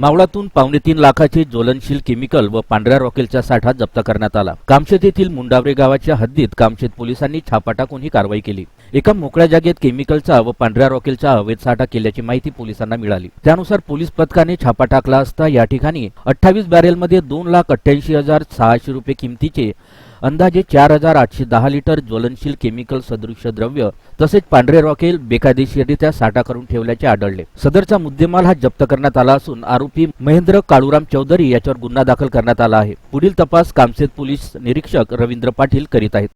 मावळातून पावणे तीन लाखाचे ज्वलनशील केमिकल व पांढऱ्या रॉकेलचा साठा जप्त करण्यात आला. कामशेत येथील मुंडावरे गावाच्या हद्दीत कामशेत पोलिसांनी छापा टाकून ही कारवाई केली. एका मोकळ्या जागेत केमिकलचा व पांढऱ्या रॉकेलचा अवैध साठा केल्याची माहिती पोलिसांना मिळाली. त्यानुसार पोलीस पथकाने छापा टाकला असता या ठिकाणी अठ्ठावीस बॅरेलमध्ये दोन लाख अठ्ठ्याऐंशी हजार सहाशे रुपये किमतीचे अंदाजे चार हजार आठशे दहा लिटर ज्वलनशील केमिकल सदृश्य द्रव्य तसेच पांढरे रॉकेल बेकायदेशीररित्या साठा करून ठेवल्याचे आढळले. सदरचा मुद्देमाल हा जप्त करण्यात आला असून आरोपी महेंद्र काळूराम चौधरी याच्यावर गुन्हा दाखल करण्यात आला आहे. पुढील तपास कामसेत पोलीस निरीक्षक रवींद्र पाटील करीत आहेत.